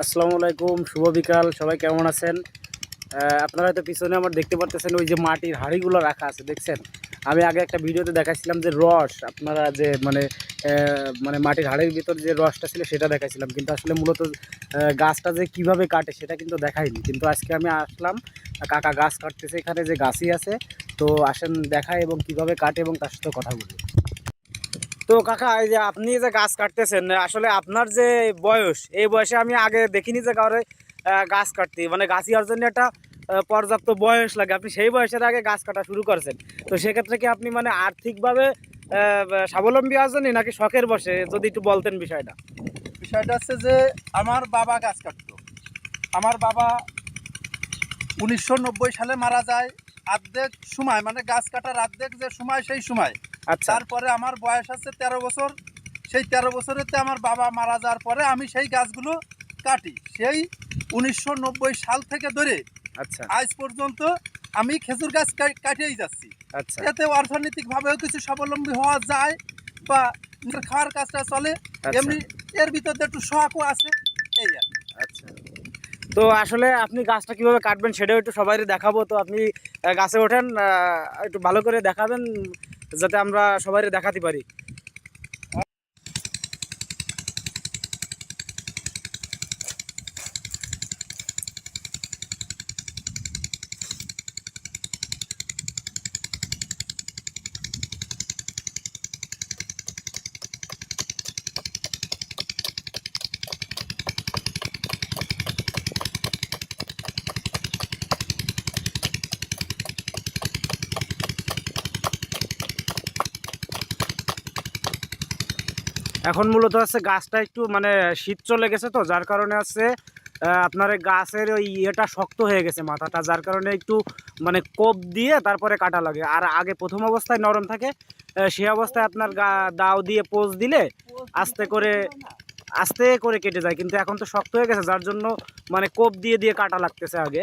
আসসালামু আলাইকুম, শুভ বিকাল, সবাই কেমন আছেন? আপনারা হয়তো পিছনে আমার দেখতে পারতেছেন ওই যে মাটির হাঁড়িগুলো রাখা আছে, দেখছেন? আমি আগে একটা ভিডিওতে দেখাইছিলাম যে রস, আপনারা যে মানে মানে মাটির হাঁড়ির ভিতর যে রসটা ছিল সেটা দেখাইছিলাম, কিন্তু আসলে মূলত গাছটা যে কীভাবে কাটে সেটা কিন্তু দেখাইনি, কিন্তু আজকে আমি আসলাম, কাকা গাছ কাটতেছে এখানে যে গাছই আছে, তো আসেন দেখায় এবং কীভাবে কাটে এবং তার সাথে কথা বলি। তো কাকা, এই যে আপনি যে গাছ কাটতেছেন, আসলে আপনার যে বয়স, এই বয়সে আমি আগে দেখিনি যে কারও গাছ কাটতে। মানে গাছ ইয়ার জন্য একটা পর্যাপ্ত বয়স লাগে। আপনি সেই বয়সের আগে গাছ কাটা শুরু করছেন। তো সেক্ষেত্রে কি আপনি মানে আর্থিকভাবে স্বাবলম্বী আছেন নাকি শখের বসে? যদি একটু বলতেন বিষয়টা। বিষয়টা হচ্ছে যে, আমার বাবা গাছ কাটতো। আমার বাবা উনিশশো নব্বই সালে মারা যায়। আর্ধেক সময় মানে গাছ কাটার আর্ধেক যে সময়, সেই সময়। আচ্ছা। তারপরে আমার বয়স আছে তেরো বছর। সেই তেরো বছরেতে আমার বাবা মারা যাওয়ার পরে আমি সেই গাছগুলো কাটি। সেই উনিশশো নব্বই সাল থেকে ধরে আচ্ছা। আজ পর্যন্ত আমি খেজুর গাছ কাটিয়েই যাচ্ছি। আচ্ছা। এতে অর্থনৈতিকভাবেও কিছু স্বাবলম্বী হওয়া যায় বা খাওয়ার কাজটা চলে। আচ্ছা। এমনি এর ভিতর একটু শখও আছে এই আর আচ্ছা। তো আসলে আপনি গাছটা কীভাবে কাটবেন সেটাও একটু সবাই দেখাবো। তো আপনি গাছে ওঠেন একটু ভালো করে দেখাবেন। যাতে আমরা সবাই দেখাতে পারি। এখন মূলত হচ্ছে গাছটা একটু মানে শীত চলে গেছে তো যার কারণে আহ, আপনার গাছের ওই ইয়েটা শক্ত হয়ে গেছে মাথাটা যার কারণে একটু মানে কোপ দিয়ে তারপরে কাটা লাগে। আর আগে প্রথম অবস্থায় নরম থাকে সে অবস্থায় আপনার দাও দিয়ে পোজ দিলে আস্তে করে আস্তে করে কেটে যায় কিন্তু এখন তো শক্ত হয়ে গেছে যার জন্য মানে কোপ দিয়ে দিয়ে কাটা লাগতেছে আগে।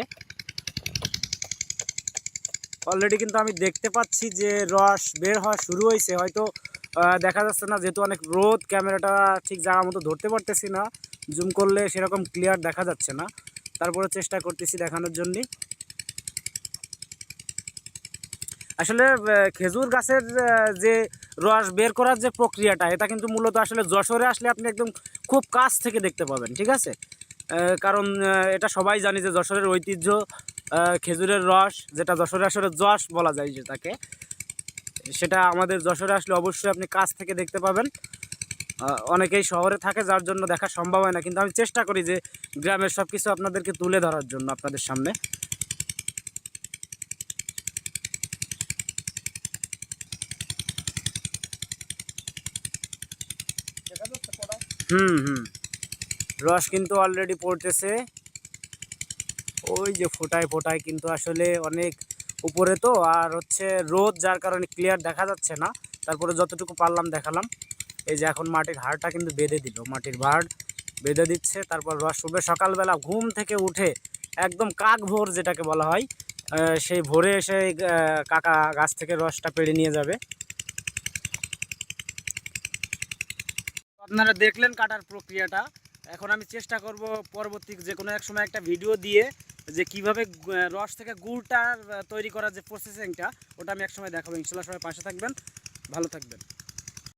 অলরেডি কিন্তু আমি দেখতে পাচ্ছি যে রস বের হওয়া শুরু হয়েছে হয়তো দেখা যাচ্ছে না, যেহেতু অনেক রোদ, ক্যামেরাটা ঠিক জায়গা মতো ধরতে পারতেছি না। জুম করলে সেরকম ক্লিয়ার দেখা যাচ্ছে না। তারপরে চেষ্টা করতেছি দেখানোর জন্য। আসলে খেজুর গাছের যে রস বের করার যে প্রক্রিয়াটা, এটা কিন্তু মূলত আসলে যশোরে আসলে আপনি একদম খুব কাছ থেকে দেখতে পাবেন, ঠিক আছে? কারণ এটা সবাই জানি যে যশোরের ঐতিহ্য খেজুরের রস, যেটা যশোরে আসলে যশ বলা যায় যেটাকে। সেটা আমাদের যশোরে আসলে অবশ্যই আপনি কাছ থেকে দেখতে পাবেন। অনেকেই শহরে থাকে, যার জন্য দেখা সম্ভব হয় না। কিন্তু আমি চেষ্টা করি যে গ্রামের সব কিছু আপনাদেরকে তুলে ধরার জন্য আপনাদের সামনে? হুম হুম। রস কিন্তু অলরেডি পড়তেছে। ওই যে ফোটায় ফোটায় কিন্তু আসলে অনেক উপরে তো, আর হচ্ছে রোদ যার কারণে ক্লিয়ার দেখা যাচ্ছে না। তারপরে যতটুকু পারলাম দেখালাম। এই যে এখন মাটির হাড়টা কিন্তু বেঁধে দিল, মাটির ভাড় বেঁধে দিচ্ছে। তারপর উঠবে সকালবেলা ঘুম থেকে উঠে একদম কাক ভোর যেটাকে বলা হয় সেই ভোরে এসে কাকা গাছ থেকে রসটা পেড়ে নিয়ে যাবে। আপনারা দেখলেন কাটার প্রক্রিয়াটা। এখন আমি চেষ্টা করব পরবর্তী যে কোনো এক সময় একটা ভিডিও দিয়ে যে কীভাবে রস থেকে গুড়টা তৈরি করার যে প্রসেসিংটা ওটা আমি একসময় দেখাবো। ইনশাল্লাহ সবাই পাশে থাকবেন। ভালো থাকবেন।